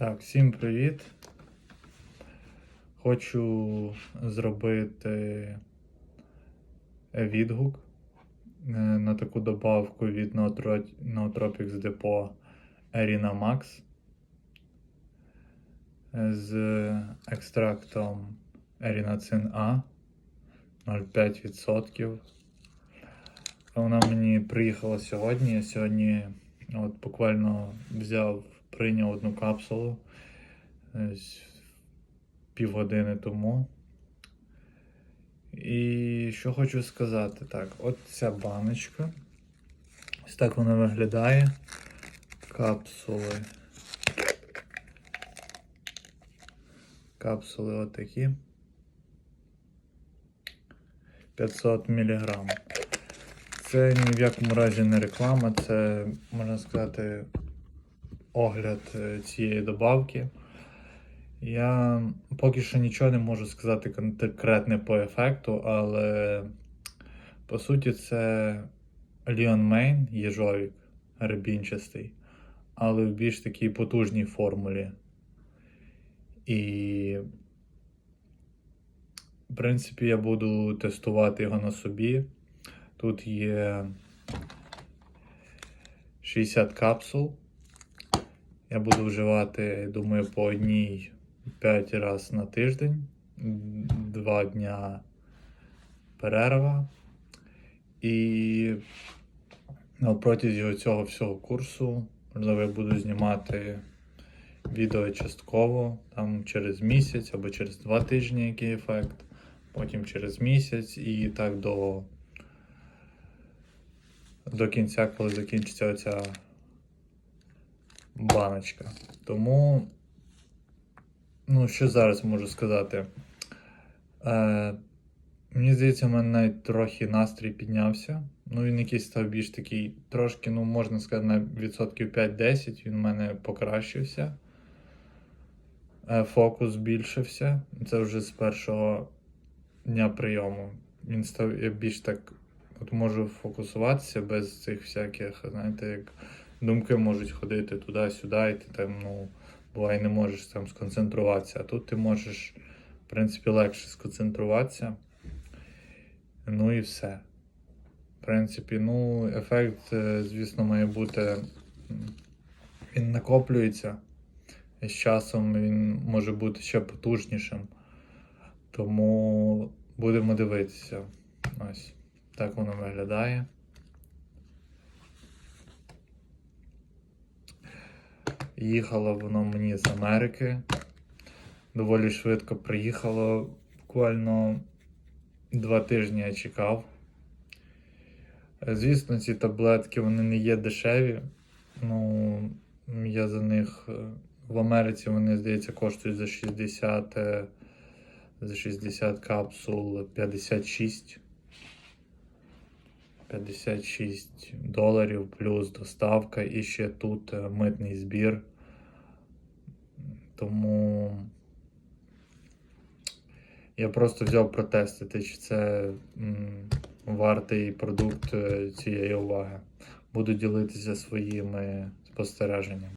Так, всім привіт. Хочу зробити відгук е, на таку добавку від Nootropics Depot Arena Max з екстрактом Erinacin A 0,5%. Вона мені приїхала сьогодні. Я сьогодні от буквально взяв, прийняв одну капсулу півгодини тому. І що хочу сказати, так, от ця баночка. Ось так вона виглядає. Капсули. Капсули отакі. 500 мг. Це ні в якому разі не реклама, це, можна сказати, огляд е, цієї добавки. Я поки що нічого не можу сказати конкретне по ефекту, але по суті це Leon Main їжовік рибінчастий, але в більш такій потужній формулі. І в принципі я буду тестувати його на собі. Тут є 60 капсул. Я буду вживати, думаю, по одній 5 разів на тиждень, 2 дня перерва. І протязі цього всього курсу, можливо, я буду знімати відео частково, там через місяць або через 2 тижні, який ефект, потім через місяць і так до до кінця, коли закінчиться оця баночка. Тому, ну, що зараз можу сказати? Е, Мені здається, в мене навіть трохи настрій піднявся. Ну, він якийсь став більш такий, трошки, ну, можна сказати, на відсотків 5-10 він в мене покращився. Е, Фокус збільшився. Це вже з першого дня прийому. Він став я більш так От можу фокусуватися без цих всяких, знаєте, як думки можуть ходити туди-сюди, і ти там, ну, буває, не можеш там сконцентруватися. А тут ти можеш, в принципі, легше сконцентруватися. Ну і все. В принципі, ну, ефект, е, звісно, має бути. Він накоплюється. І з часом він може бути ще потужнішим. Тому будемо дивитися. Ось. Так воно виглядає. Їхало воно мені з Америки. Доволі швидко приїхало. Буквально два тижні я чекав. Звісно, ці таблетки вони не є дешеві. Ну, я за них е, в Америці вони, здається, коштують за 60, е, за 60 капсул 56. 56 доларів плюс доставка і ще тут е, митний збір. Тому я просто взяв протестити, чи це м, вартий продукт е, цієї уваги. Буду ділитися своїми спостереженнями.